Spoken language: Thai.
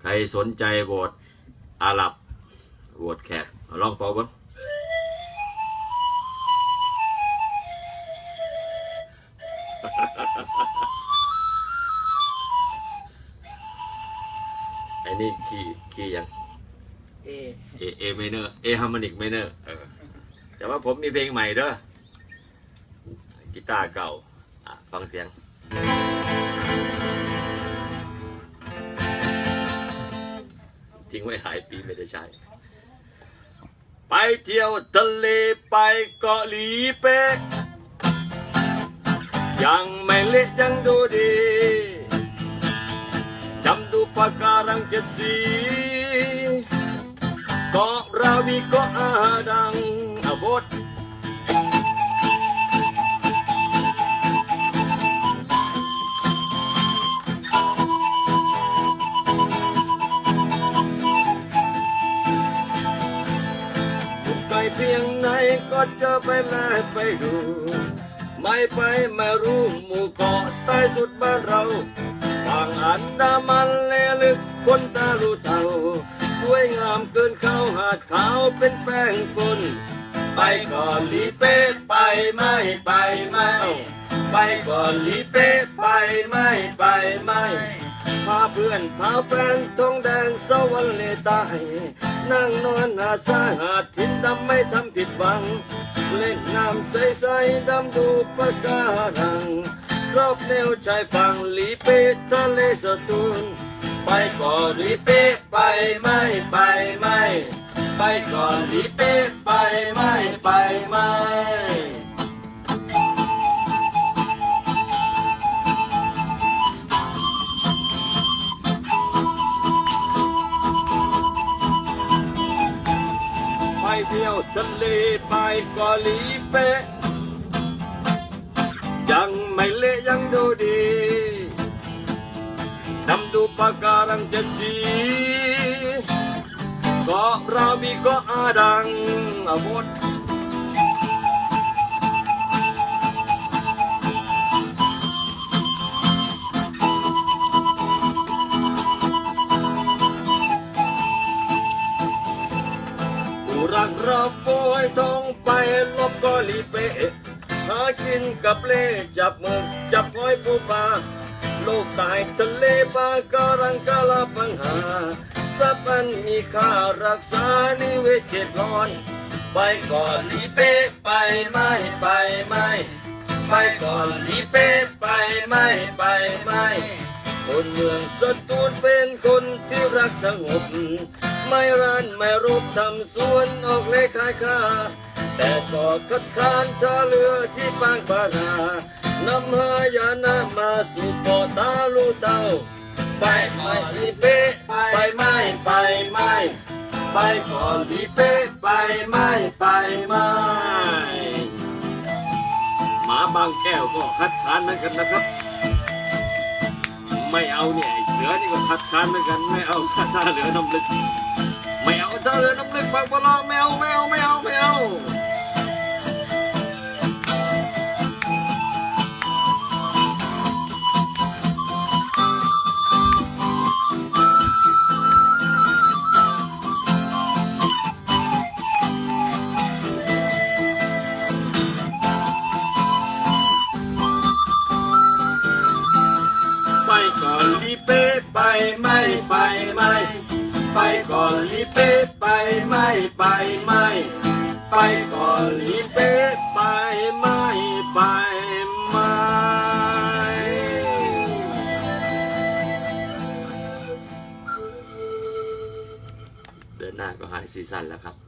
ใครสนใจโหวตอาหรับโหวตแขกเอาลองเป่าบ้างไอ้นี่คีย์คีย์ยัง เอเอเอเมเนอร์เอฮาร์โมนิกเมเนอร์แต่ว่าผมมีเพลงใหม่เด้อกีตาร์เก่าอะฟังเสียง ทิ้งไว้หลายปีไม่ได้ใช้ ไปเที่ยวทะเลไปเกาะหลีเป๊กยังไม่เละยังดูดีจำดูปะการังเจ็ดสีเกาะราวีเกาะอาดังอาบด เพียงไหนก็จะไปแลไปดู ไม่ไปไม่รู้หมู่เกาะใต้สุดบ้านเราฝั่งอันดามันเลลึกคนตาลูเทาสวยงามเกินเขาหาดขาวเป็นแป้งฝุ่นไปก่อนลีเป้ไปไม่ไปไม่ ไปก่อนลีเป้ไปไม่ไปไม่ พาเพื่อนพาแฟนทองแดงสวรรค์เลตาย นั่งนอนหาสาหาดทินดำไม่ทำผิดหวัง เล่นน้ำใสๆดำดูปะการัง รอบแนวชายฝั่งลีเปทะเลสตูลไปก่อนลีเปไปไม่ไปไม่ ไปก่อนลีเปไปไม่ไปไม่ เที่ยวทะเลไปเกาหลีเป๊ะยังไม่เละยังดูดีนำดูปะการังเจ็ดสีเกาะรามีเกาะอาดังอาหมด รักยทองไปลบกาหลีเปหากินกับเล่จับมือจับหอยปูปลาโลกใต้ทะเลปาการังกาลาปังหาสับอันมีค่ารักษานิเวศเขตร้อน ไปก่อนลีเปไปไม่ไปไม่ไปก่อนลีเปไปไม่ไปไม่คนเมืองสตูลเป็นคน รักสงบ ไม่รันไม่รบทำสวนออกเลขขายค่า แต่ก็คัดค้านท่าเรือที่ปางปานานำหายานามาสู่กาะตาลูเตาไปไม่ลีเป้ไปไม่ไปไม่ไปก่อนลีเป้ไปไม่ไปไม่หมาบางแก้วก็คัดค้านเหมือนกันนะครับ ไม่เอาเนี่ยไอ้เสือนี่ก็คัดค้านเหมือนกันไม่เอาท่าเรือน้ำลึกไม่เอาท่าเรือน้ำลึกบางบอลอไม่เอาไม่เอาไม่เอาไม่เอา ก่อนลีเป้ไปไม่ไปไม่ ไปก่อนลีเป้ไปไม่ไปไม่ ไปก่อนลีเป้ไปไม่ไปไม่เดินหน้าก็หายซีซั่นแล้วครับ